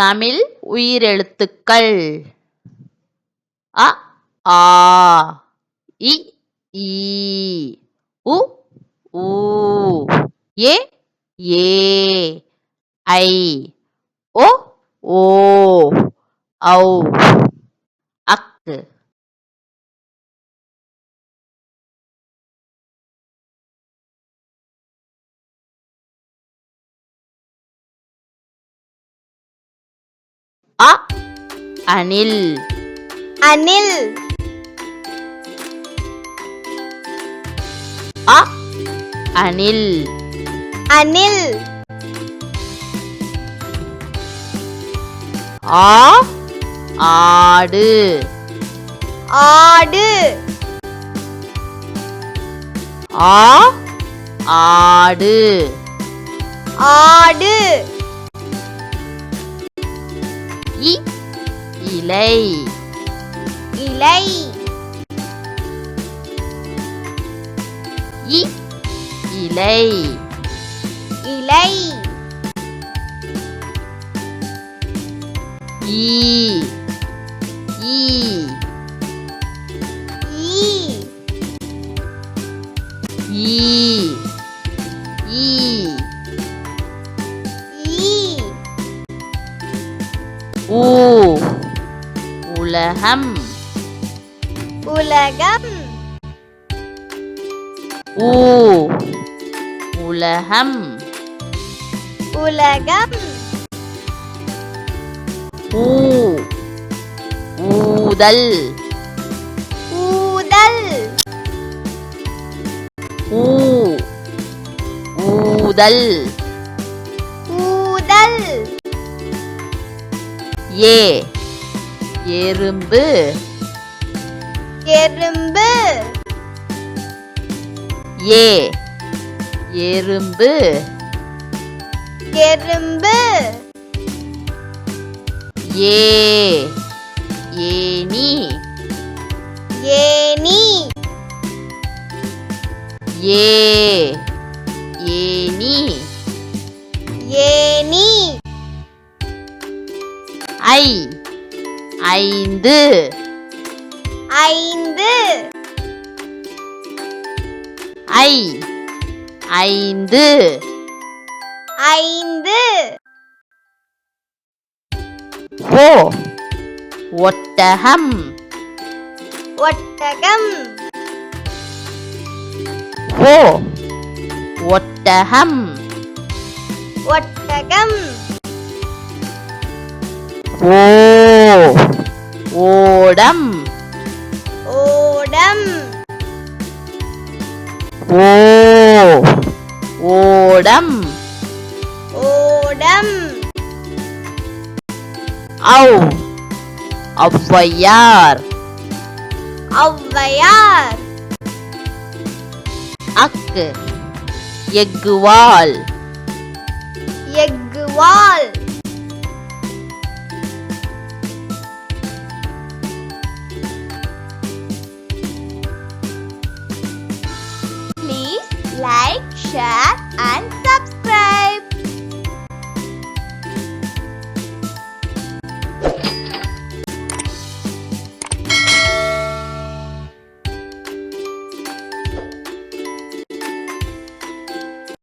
தமிழ் உயிரெழுத்துக்கள். அ ஆ இ ஈ உ ஊ ஏ ஏ ஐ ஓ ஓ ஔ அக்கு. அ? அணில் அணில் அ? அணில் அணில் ஆ? ஆடு. ஆடு. ஆ? ஆடு. ஆடு. இ இலை. இலை. இ இலை. இலை. ஈ ஈ ஈ ஈ உலகம். உலகம். ஊ. உலகம். உலகம். ஊ. ஊதல். ஊதல். ஊ. ஊதல். ஊதல். ஏ. எறும்பு. எறும்பு. ஏ. எறும்பு. எறும்பு. ஏ. ஏனி ஏனி ஏ. ஏனி ஏனி ஐ. ஐந்து. ஐந்து. ஐ. ஐந்து. ஐந்து. ஓ. ஒட்டகம். ஒட்டகம். ஓ. ஒட்டகம். ஒட்டகம். ஓ. ஓடம். ஓடம். ஓ. ஓடம். ஓடம். ஔ. ஔவையார். ஔவையார். அக்கு. எக்குவால் எக்குவால்